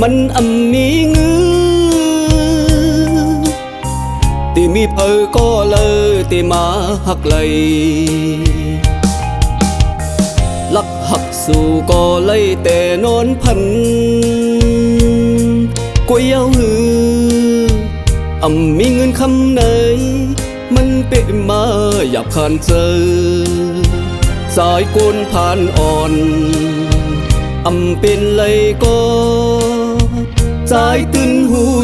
มันอำมีงือตีมีเพอก็เลยตีมาหักไหลลักหักสู่ก็เลยแต่นอนพันก็เย้าหืออำมีเงินคำไหน âm bên lấy có trái tân hù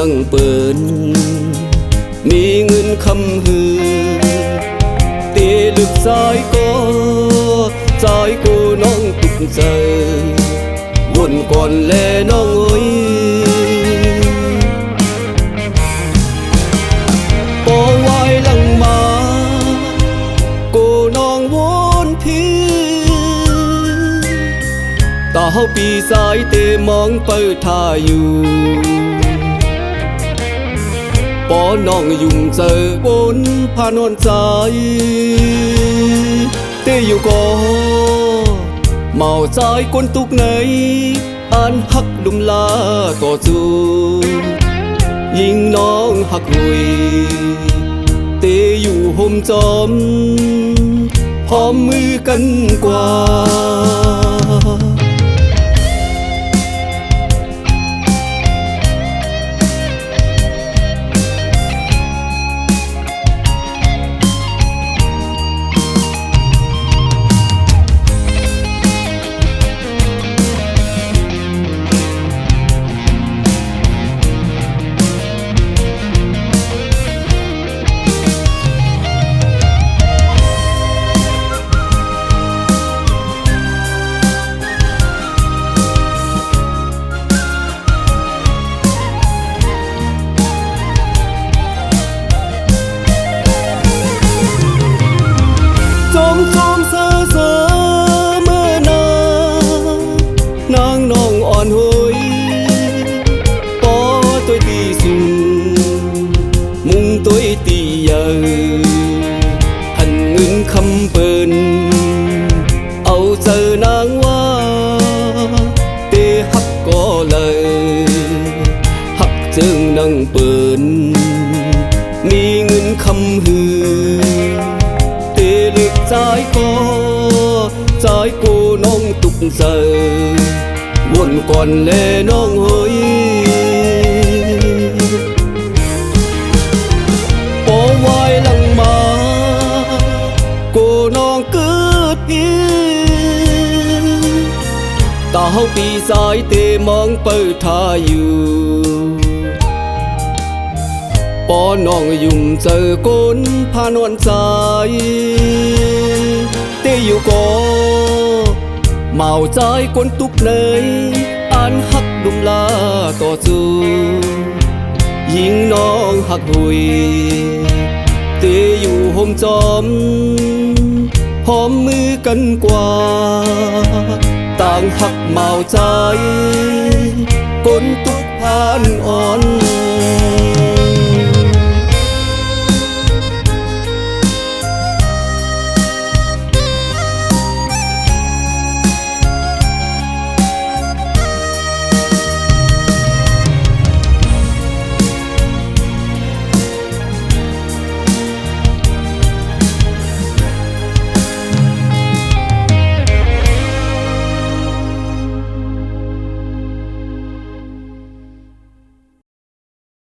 นังเปินมีเงินคำหือเตลึกสายก็สายกูน้องตุกเจอวนก่อนแลน้องเอ้ย ปอไว้หลังมาโกน้องวนทีตาเฮาปีสายเตมองเปิดท่าอยู่ ปอน้องยุ่งเจอบนพานอนใจเตอยู่ก็เมาใจคนตุกไหนอ่านหักดุมลาต่อจูยิงน้องหักหุยเตอยู่ห่มจอมพร้อมมือกันกว่า เปินมีเงินคำหือ เตลึกใจก็ใจกูน้องตุกเจอวนก่อนแลน้องเฮ้ยปอไว้หลังมากูน้องเกิดอีตาเฮาปีสายเตมองเปิดท่าอยู่ ปอน้องยุ่มเจอคนพานวนใจเตอยู่ก็เมาใจคนตุกเลยอ่านหักดุมลาต่อจูยิงน้องหักหุยเตอยู่ห่มจอมหอมมือกันกว่า ต่างหักเมาใจคนตุกพานอ่อน